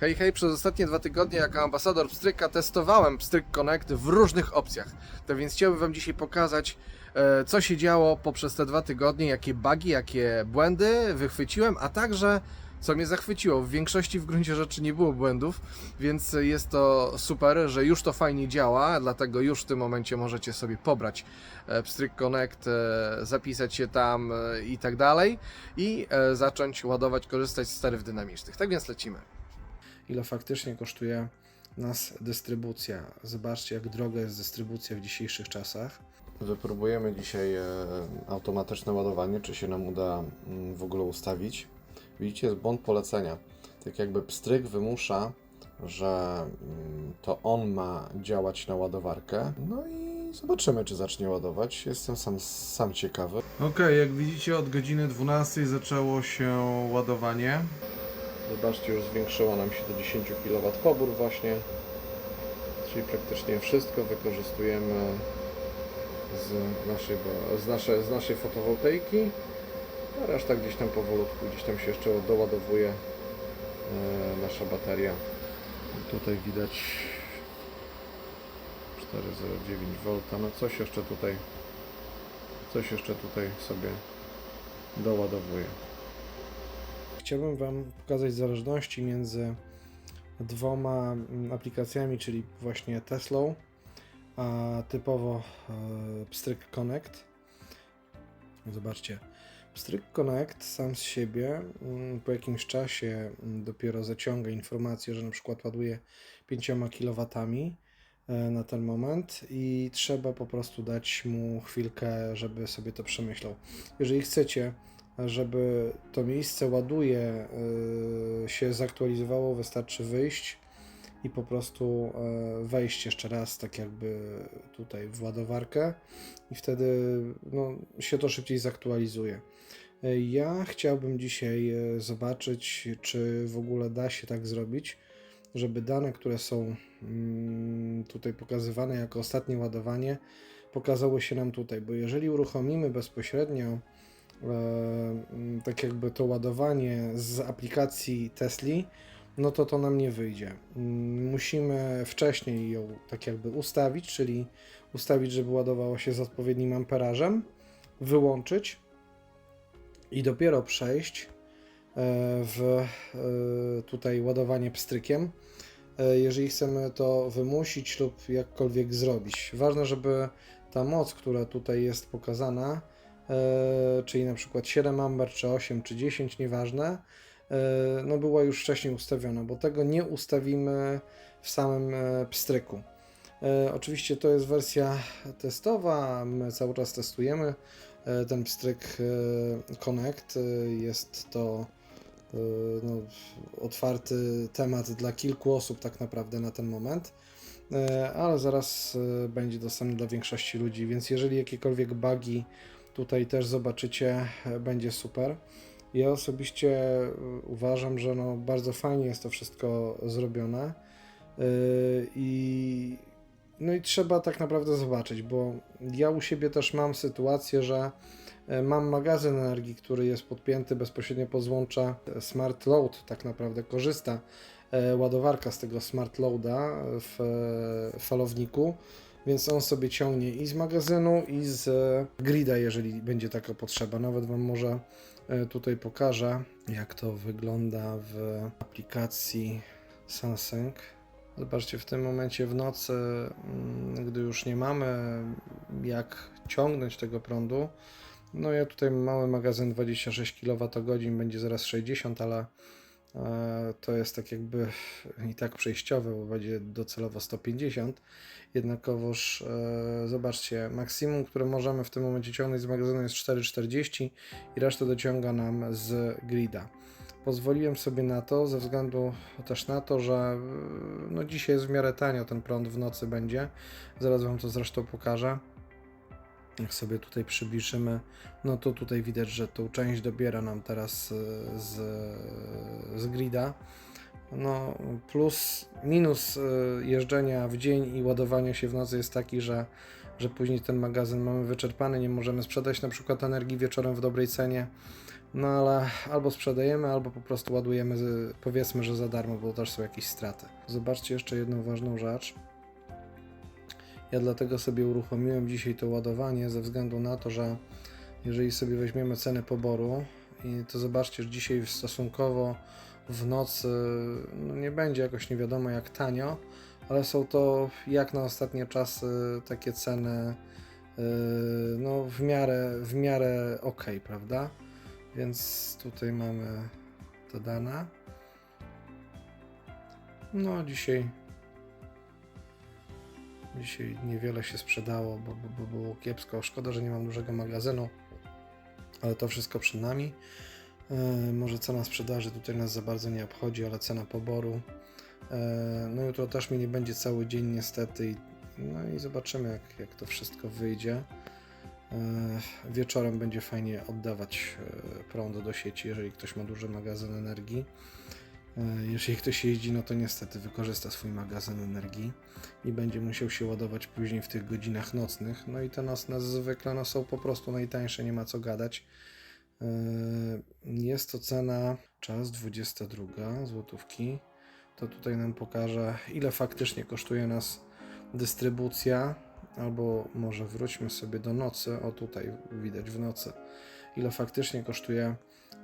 Hej, hej, przez ostatnie dwa tygodnie jako ambasador Pstryka testowałem Pstryk Connect w różnych opcjach. Tak więc chciałbym Wam dzisiaj pokazać, e, co się działo poprzez te dwa tygodnie, jakie bugi, jakie błędy wychwyciłem, a także co mnie zachwyciło. W większości w gruncie rzeczy nie było błędów, więc jest to super, że już to fajnie działa, dlatego już w tym momencie możecie sobie pobrać e, Pstryk Connect, e, zapisać się tam i tak dalej i zacząć ładować, korzystać z sterów dynamicznych. Tak więc lecimy. Ile faktycznie kosztuje nas dystrybucja. Zobaczcie, jak droga jest dystrybucja w dzisiejszych czasach. Wypróbujemy dzisiaj e, automatyczne ładowanie, czy się nam uda mm, w ogóle ustawić. Widzicie, jest błąd polecenia. Tak jakby pstryk wymusza, że mm, to on ma działać na ładowarkę. No i zobaczymy, czy zacznie ładować. Jestem sam, sam ciekawy. Ok, jak widzicie, od godziny 12 zaczęło się ładowanie. Zobaczcie, już zwiększyło nam się do 10 kW pobór właśnie. Czyli praktycznie wszystko wykorzystujemy z naszej, z naszej, z naszej fotowoltaiki. A reszta gdzieś tam powolutku, gdzieś tam się jeszcze doładowuje e, nasza bateria. Tutaj widać 4,09 V. No coś jeszcze tutaj coś jeszcze tutaj sobie doładowuje. Chciałbym Wam pokazać zależności między dwoma mm, aplikacjami, czyli właśnie Teslą, a typowo e, Pstryk Connect. Zobaczcie, Pstryk Connect sam z siebie mm, po jakimś czasie mm, dopiero zaciąga informację, że na przykład ładuje 5 kW e, na ten moment i trzeba po prostu dać mu chwilkę, żeby sobie to przemyślał. Jeżeli chcecie, żeby to miejsce ładuje y, się zaktualizowało, wystarczy wyjść i po prostu y, wejść jeszcze raz, tak jakby tutaj w ładowarkę i wtedy no, się to szybciej zaktualizuje. Y, Ja chciałbym dzisiaj zobaczyć, czy w ogóle da się tak zrobić, żeby dane, które są mm, tutaj pokazywane jako ostatnie ładowanie, pokazały się nam tutaj, bo jeżeli uruchomimy bezpośrednio tak jakby to ładowanie z aplikacji Tesli, no to to nam nie wyjdzie. Mm, Musimy wcześniej ją tak jakby ustawić, czyli ustawić, żeby ładowało się z odpowiednim amperażem, wyłączyć i dopiero przejść e, w e, tutaj ładowanie pstrykiem, e, jeżeli chcemy to wymusić lub jakkolwiek zrobić. Ważne, żeby ta moc, która tutaj jest pokazana, e, czyli na przykład 7 A, czy 8, czy 10, nieważne, e, no była już wcześniej ustawiona, bo tego nie ustawimy w samym e, pstryku. E, Oczywiście to jest wersja testowa, my cały czas testujemy e, ten pstryk e, Connect. E, Jest to e, no, otwarty temat dla kilku osób tak naprawdę na ten moment. E, ale zaraz e, będzie dostępny dla większości ludzi, więc jeżeli jakiekolwiek bugi tutaj też zobaczycie, e, będzie super. Ja osobiście e, uważam, że no bardzo fajnie jest to wszystko zrobione E, i no i trzeba tak naprawdę zobaczyć, bo ja u siebie też mam sytuację, że mam magazyn energii, który jest podpięty bezpośrednio pod złącza Smart Load, tak naprawdę korzysta ładowarka z tego Smart Loada w falowniku, więc on sobie ciągnie i z magazynu, i z e, grida, jeżeli będzie taka potrzeba. Nawet Wam może e, tutaj pokażę, jak to wygląda w aplikacji Samsung. Zobaczcie, w tym momencie w nocy, mm, gdy już nie mamy jak ciągnąć tego prądu, no ja tutaj mały magazyn 26 kWh, będzie zaraz 60, ale to jest tak jakby i tak przejściowe, bo będzie docelowo 150. Jednakowoż e, zobaczcie, maksimum, które możemy w tym momencie ciągnąć z magazynu jest 4,40 i resztę dociąga nam z grida. Pozwoliłem sobie na to ze względu też na to, że y, no dzisiaj jest w miarę tanio ten prąd w nocy będzie. Zaraz Wam to zresztą pokażę. Jak sobie tutaj przybliżymy, no to tutaj widać, że tą część dobiera nam teraz y, z, z grida. No, plus, minus y, jeżdżenia w dzień i ładowania się w nocy jest taki, że że później ten magazyn mamy wyczerpany, nie możemy sprzedać na przykład energii wieczorem w dobrej cenie. No ale albo sprzedajemy, albo po prostu ładujemy, powiedzmy, że za darmo, bo też są jakieś straty. Zobaczcie jeszcze jedną ważną rzecz. Ja dlatego sobie uruchomiłem dzisiaj to ładowanie, ze względu na to, że jeżeli sobie weźmiemy cenę poboru, to zobaczcie, że dzisiaj stosunkowo w nocy no nie będzie jakoś nie wiadomo jak tanio, ale są to jak na ostatnie czasy takie ceny yy, no w miarę, w miarę ok, prawda? Więc tutaj mamy te dane. No dzisiaj dzisiaj niewiele się sprzedało, bo, bo, bo było kiepsko. Szkoda, że nie mam dużego magazynu, ale to wszystko przed nami. E, może cena sprzedaży tutaj nas za bardzo nie obchodzi, ale cena poboru. E, no jutro też mi nie będzie cały dzień niestety. No i zobaczymy jak, jak to wszystko wyjdzie. E, Wieczorem będzie fajnie oddawać prąd do sieci, jeżeli ktoś ma duży magazyn energii. E, Jeżeli ktoś jeździ, no to niestety wykorzysta swój magazyn energii i będzie musiał się ładować później w tych godzinach nocnych. No i te nocne zwykle no, są po prostu najtańsze, nie ma co gadać. E, Jest to cena, czas 22 złotówki. To tutaj nam pokaże, ile faktycznie kosztuje nas dystrybucja, albo może wróćmy sobie do nocy. O, tutaj widać w nocy, ile faktycznie kosztuje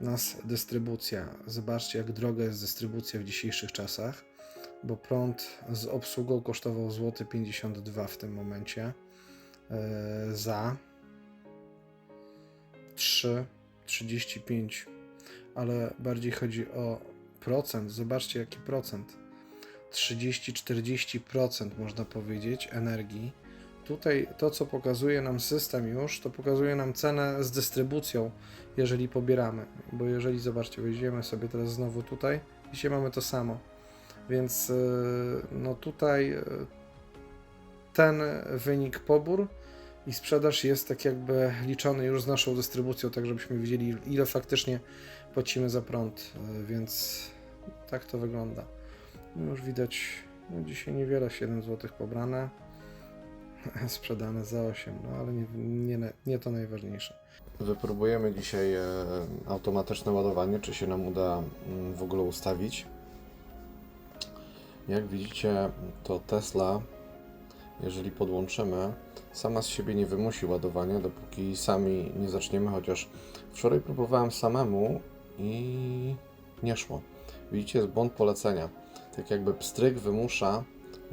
nas dystrybucja. Zobaczcie, jak droga jest dystrybucja w dzisiejszych czasach, bo prąd z obsługą kosztował złoty 52 w tym momencie e, za 3,35, ale bardziej chodzi o procent. Zobaczcie, jaki procent. 30-40% można powiedzieć energii. Tutaj to, co pokazuje nam system już, to pokazuje nam cenę z dystrybucją, jeżeli pobieramy. Bo jeżeli, zobaczcie, wejdziemy sobie teraz znowu tutaj, dzisiaj mamy to samo. Więc yy, no tutaj yy, ten wynik pobór i sprzedaż jest tak jakby liczony już z naszą dystrybucją, tak żebyśmy wiedzieli ile faktycznie płacimy za prąd, yy, więc tak to wygląda. No już widać, no dzisiaj niewiele, 7 zł pobrane, sprzedane za 8, no ale nie, nie, nie to najważniejsze. Wypróbujemy dzisiaj e, automatyczne ładowanie, czy się nam uda mm, w ogóle ustawić. Jak widzicie, to Tesla, jeżeli podłączymy, sama z siebie nie wymusi ładowania, dopóki sami nie zaczniemy, chociaż wczoraj próbowałem samemu i nie szło. Widzicie, jest błąd polecenia. Tak jakby pstryk wymusza,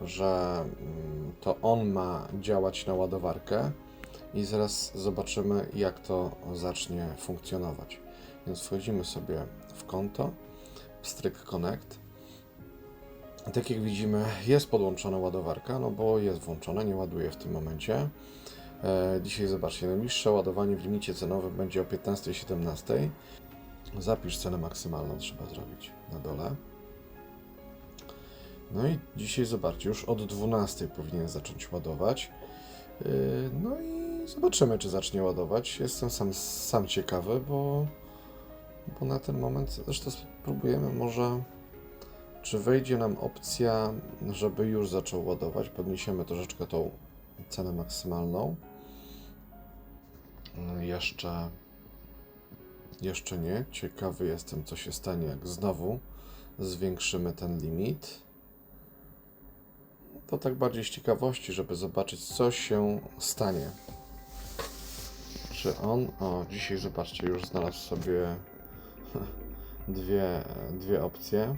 że mm, to on ma działać na ładowarkę, i zaraz zobaczymy, jak to zacznie funkcjonować. Więc wchodzimy sobie w konto, Pstryk Connect. Tak jak widzimy, jest podłączona ładowarka, no bo jest włączona, nie ładuje w tym momencie. E, dzisiaj zobaczcie, najbliższe ładowanie w limicie cenowym będzie o 15.17. Zapisz cenę maksymalną trzeba zrobić na dole. No i dzisiaj zobaczcie, już od 12 powinien zacząć ładować. Yy, No i zobaczymy, czy zacznie ładować. Jestem sam, sam ciekawy, bo, bo na ten moment zresztą spróbujemy może, czy wejdzie nam opcja, żeby już zaczął ładować. Podniesiemy troszeczkę tą cenę maksymalną. Yy, Jeszcze, jeszcze nie. Ciekawy jestem, co się stanie, jak znowu zwiększymy ten limit to tak bardziej z ciekawości, żeby zobaczyć, co się stanie. Czy on. O, dzisiaj zobaczcie, już znalazł sobie dwie, dwie opcje.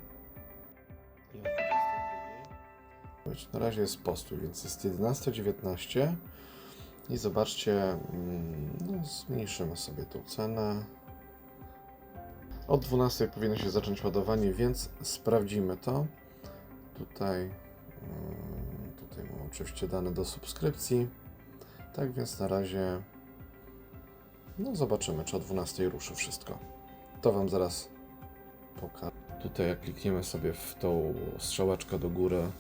Na razie jest postój, więc jest 11.19 i zobaczcie, mm, no, zmniejszymy sobie tą cenę. Od 12 powinno się zacząć ładowanie, więc sprawdzimy to. Tutaj Mm, oczywiście dane do subskrypcji. Tak więc na razie no zobaczymy, czy o 12 ruszy wszystko. To Wam zaraz pokażę. Tutaj jak klikniemy sobie w tą strzałeczkę do góry,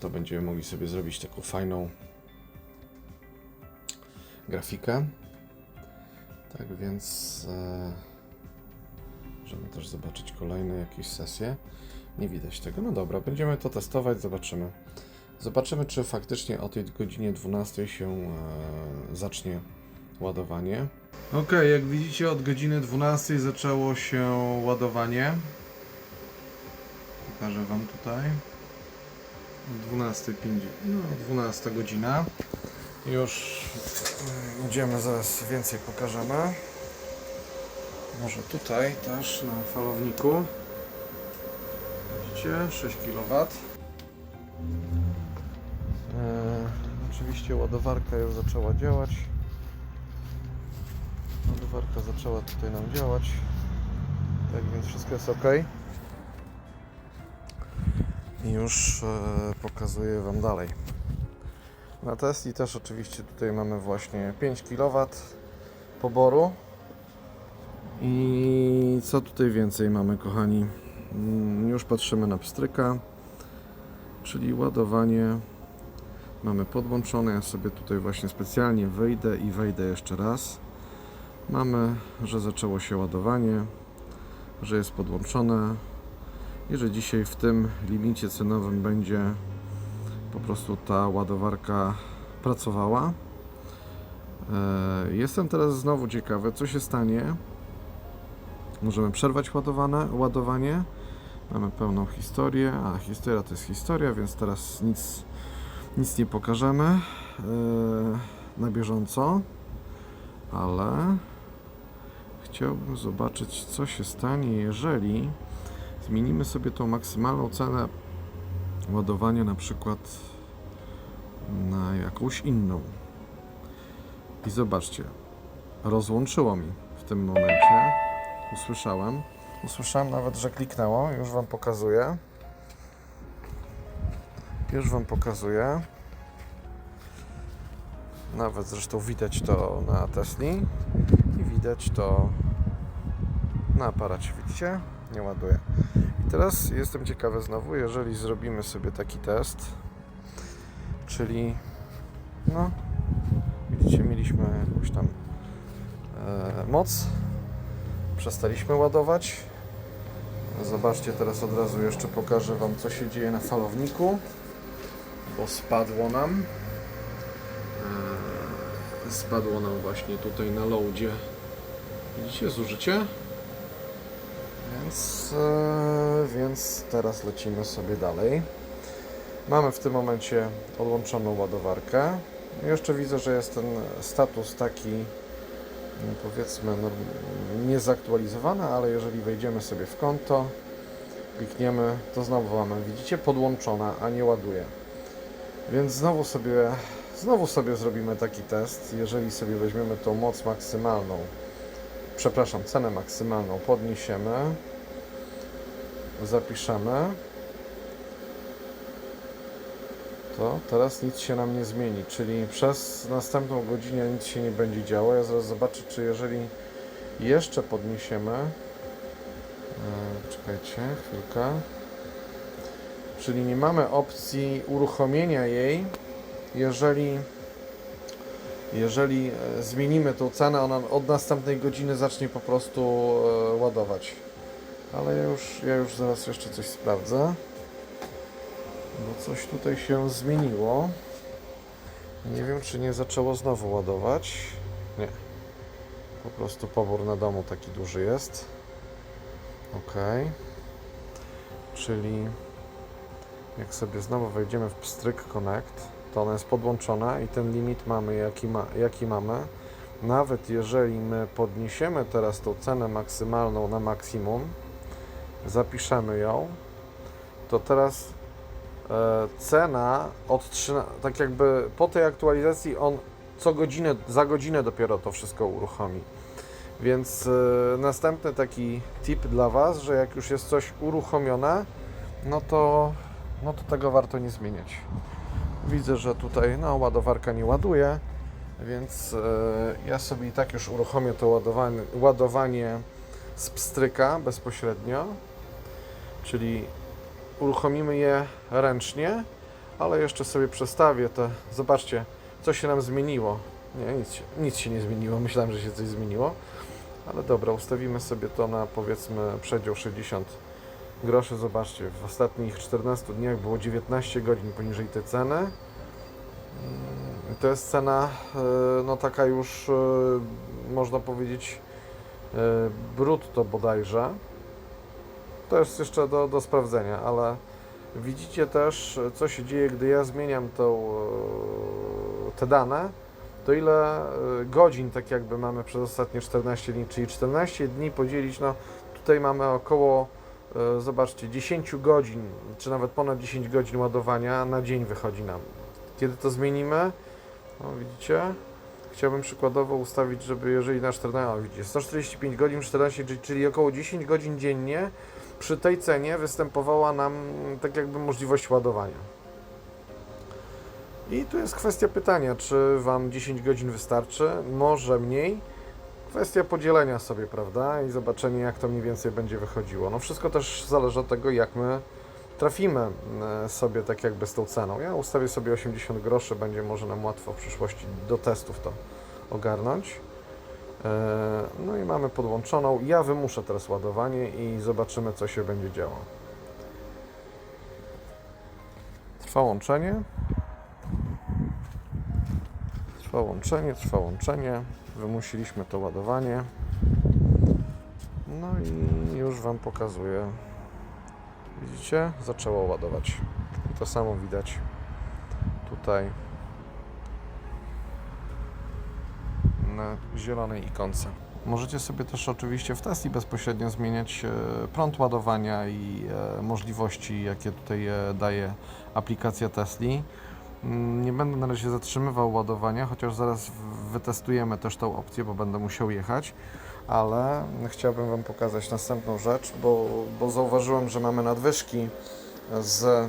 to będziemy mogli sobie zrobić taką fajną grafikę. Tak więc e, możemy też zobaczyć kolejne jakieś sesje. Nie widać tego. No dobra, będziemy to testować, zobaczymy Zobaczymy, czy faktycznie o tej godzinie 12 się e, zacznie ładowanie. Ok, jak widzicie od godziny 12 zaczęło się ładowanie. Pokażę Wam tutaj. 12.50, no 12 godzina. Już y, idziemy, zaraz więcej pokażemy. Może tutaj też na falowniku. Widzicie, 6 kW. Oczywiście ładowarka już zaczęła działać. Ładowarka zaczęła tutaj nam działać. Tak więc wszystko jest ok. I już e, pokazuję Wam dalej. Na Tesli też oczywiście tutaj mamy właśnie 5 kW poboru. I co tutaj więcej mamy kochani? Mm, Już patrzymy na pstryka, czyli ładowanie mamy podłączone. Ja sobie tutaj właśnie specjalnie wyjdę i wejdę jeszcze raz. Mamy, że zaczęło się ładowanie, że jest podłączone i że dzisiaj w tym limicie cenowym będzie po prostu ta ładowarka pracowała. E, Jestem teraz znowu ciekawy, co się stanie. Możemy przerwać ładowane, ładowanie. Mamy pełną historię, a historia to jest historia, więc teraz nic, nic nie pokażemy e, na bieżąco, ale chciałbym zobaczyć, co się stanie, jeżeli zmienimy sobie tą maksymalną cenę ładowania na przykład na jakąś inną. I zobaczcie, rozłączyło mi w tym momencie. Usłyszałem. Usłyszałem nawet, że kliknęło. Już Wam pokazuję. Już Wam pokazuję. Nawet zresztą widać to na Tesli i widać to na aparacie. Widzicie? Nie ładuje. I teraz jestem ciekawy znowu, jeżeli zrobimy sobie taki test, czyli no, widzicie, mieliśmy jakąś tam e, moc, przestaliśmy ładować. Zobaczcie, teraz od razu jeszcze pokażę Wam, co się dzieje na falowniku, bo spadło nam. E, spadło nam właśnie tutaj na loadzie. Widzicie zużycie? Więc, e, więc teraz lecimy sobie dalej. Mamy w tym momencie odłączoną ładowarkę. Jeszcze widzę, że jest ten status taki no, powiedzmy no, niezaktualizowany, ale jeżeli wejdziemy sobie w konto, klikniemy, to znowu mamy, widzicie, podłączona, a nie ładuje. Więc znowu sobie, znowu sobie zrobimy taki test. Jeżeli sobie weźmiemy tą moc maksymalną, przepraszam, cenę maksymalną podniesiemy, zapiszemy, to teraz nic się nam nie zmieni, czyli przez następną godzinę nic się nie będzie działo. Ja zaraz zobaczę, czy jeżeli jeszcze podniesiemy, e, czekajcie, chwilkę, czyli nie mamy opcji uruchomienia jej, jeżeli jeżeli e, zmienimy tą cenę, ona od następnej godziny zacznie po prostu e, ładować. Ale ja już, ja już zaraz jeszcze coś sprawdzę. Bo coś tutaj się zmieniło. Nie wiem, czy nie zaczęło znowu ładować. Nie. Po prostu pobór na domu taki duży jest. Ok. Czyli jak sobie znowu wejdziemy w pstryk Connect, to ona jest podłączona i ten limit mamy jaki, ma, jaki mamy. Nawet jeżeli my podniesiemy teraz tą cenę maksymalną na maksimum, zapiszemy ją, to teraz e, cena od 13, tak jakby po tej aktualizacji on co godzinę, za godzinę dopiero to wszystko uruchomi. Więc e, następny taki tip dla Was, że jak już jest coś uruchomione, no to, no to tego warto nie zmieniać. Widzę, że tutaj no, ładowarka nie ładuje, więc e, ja sobie i tak już uruchomię to ładowanie, ładowanie z pstryka bezpośrednio, czyli uruchomimy je ręcznie, ale jeszcze sobie przestawię te. Zobaczcie, co się nam zmieniło. Nie, nic, nic się nie zmieniło. Myślałem, że się coś zmieniło, ale dobra, ustawimy sobie to na powiedzmy przedział 60 groszy. Zobaczcie, w ostatnich 14 dniach było 19 godzin poniżej tej ceny. Mm, To jest cena, e, no taka już, e, można powiedzieć, e, brutto bodajże. To jest jeszcze do, do sprawdzenia, ale widzicie też, co się dzieje, gdy ja zmieniam tą, te dane, to ile godzin tak jakby mamy przez ostatnie 14 dni, czyli 14 dni podzielić, no tutaj mamy około, zobaczcie, 10 godzin, czy nawet ponad 10 godzin ładowania na dzień wychodzi nam. Kiedy to zmienimy, no widzicie, chciałbym przykładowo ustawić, żeby jeżeli na 14, o, widzicie, 145 godzin, 14, czyli- czyli około 10 godzin dziennie, przy tej cenie występowała nam tak jakby możliwość ładowania. I tu jest kwestia pytania, czy Wam 10 godzin wystarczy, może mniej. Kwestia podzielenia sobie, prawda? I zobaczenia, jak to mniej więcej będzie wychodziło. No wszystko też zależy od tego, jak my trafimy e, sobie tak jakby z tą ceną. Ja ustawię sobie 80 groszy, będzie może nam łatwo w przyszłości do testów to ogarnąć. E, No i mamy podłączoną. Ja wymuszę teraz ładowanie i zobaczymy, co się będzie działo. Trwa łączenie. Trwa łączenie, trwa łączenie. Wymusiliśmy to ładowanie. No i już Wam pokazuję. Widzicie? Zaczęło ładować. I to samo widać tutaj na zielonej ikonce. Możecie sobie też oczywiście w Tesli bezpośrednio zmieniać e, prąd ładowania i e, możliwości, jakie tutaj e, daje aplikacja Tesli. Mm, Nie będę na razie zatrzymywał ładowania, chociaż zaraz wytestujemy też tą opcję, bo będę musiał jechać, ale chciałbym Wam pokazać następną rzecz, bo, bo zauważyłem, że mamy nadwyżki z e,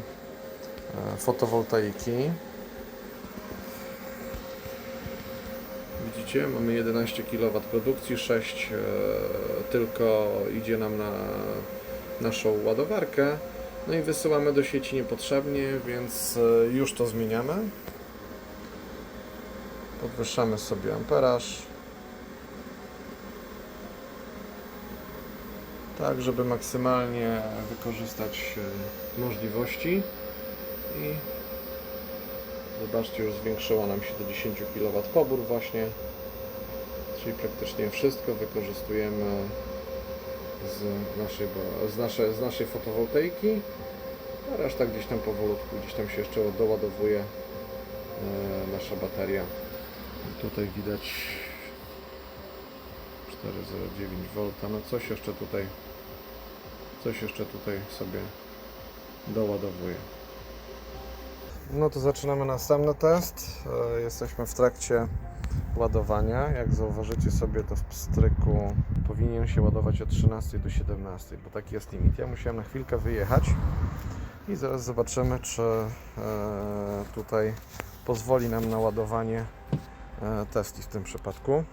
fotowoltaiki. Widzicie, mamy 11 kW produkcji, 6 e, tylko idzie nam na naszą ładowarkę. No i wysyłamy do sieci niepotrzebnie, więc e, już to zmieniamy. Podwyższamy sobie amperaż. Tak, żeby maksymalnie wykorzystać e, możliwości. I zobaczcie, już zwiększyła nam się do 10 kW pobór właśnie. Czyli praktycznie wszystko wykorzystujemy z naszej, z naszej, z naszej fotowoltaiki, a reszta gdzieś tam powolutku, gdzieś tam się jeszcze doładowuje e, nasza bateria. Tutaj widać 4,09 V, no coś jeszcze tutaj coś jeszcze tutaj sobie doładowuje. No to zaczynamy następny test. E, Jesteśmy w trakcie ładowania. Jak zauważycie sobie, to w pstryku powinien się ładować od 13 do 17, bo taki jest limit. Ja musiałem na chwilkę wyjechać i zaraz zobaczymy, czy e, tutaj pozwoli nam na ładowanie e, testi w tym przypadku.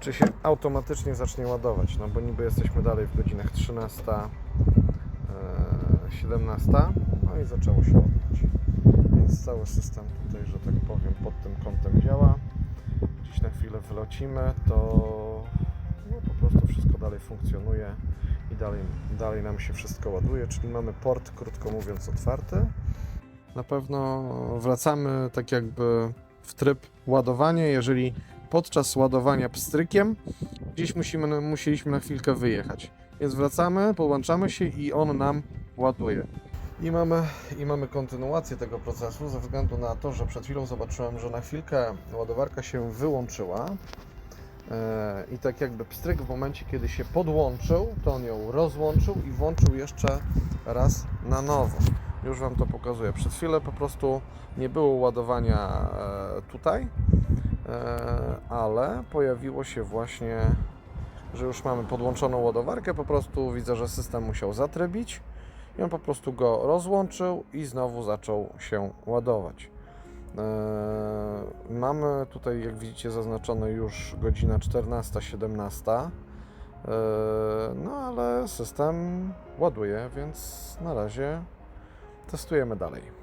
Czy się automatycznie zacznie ładować? No bo niby jesteśmy dalej w godzinach 13, e, 17, no i zaczęło się ładować. Więc cały system tutaj, że tak powiem, pod tym kątem działa. Gdzieś na chwilę wylocimy, to no, po prostu wszystko dalej funkcjonuje i dalej, dalej nam się wszystko ładuje, czyli mamy port, krótko mówiąc, otwarty. Na pewno wracamy tak jakby w tryb ładowania, jeżeli podczas ładowania pstrykiem gdzieś musimy, musieliśmy na chwilkę wyjechać. Więc wracamy, podłączamy się i on nam ładuje. I mamy, I mamy kontynuację tego procesu ze względu na to, że przed chwilą zobaczyłem, że na chwilkę ładowarka się wyłączyła. E, I tak jakby pstryk w momencie, kiedy się podłączył, to on ją rozłączył i włączył jeszcze raz na nowo. Już Wam to pokazuję. Przed chwilą po prostu nie było ładowania e, tutaj, e, ale pojawiło się właśnie, że już mamy podłączoną ładowarkę. Po prostu widzę, że system musiał zatrybić i on po prostu go rozłączył i znowu zaczął się ładować. Eee, Mamy tutaj, jak widzicie, zaznaczone już godzina 14-17. Eee, No ale system ładuje, więc na razie testujemy dalej.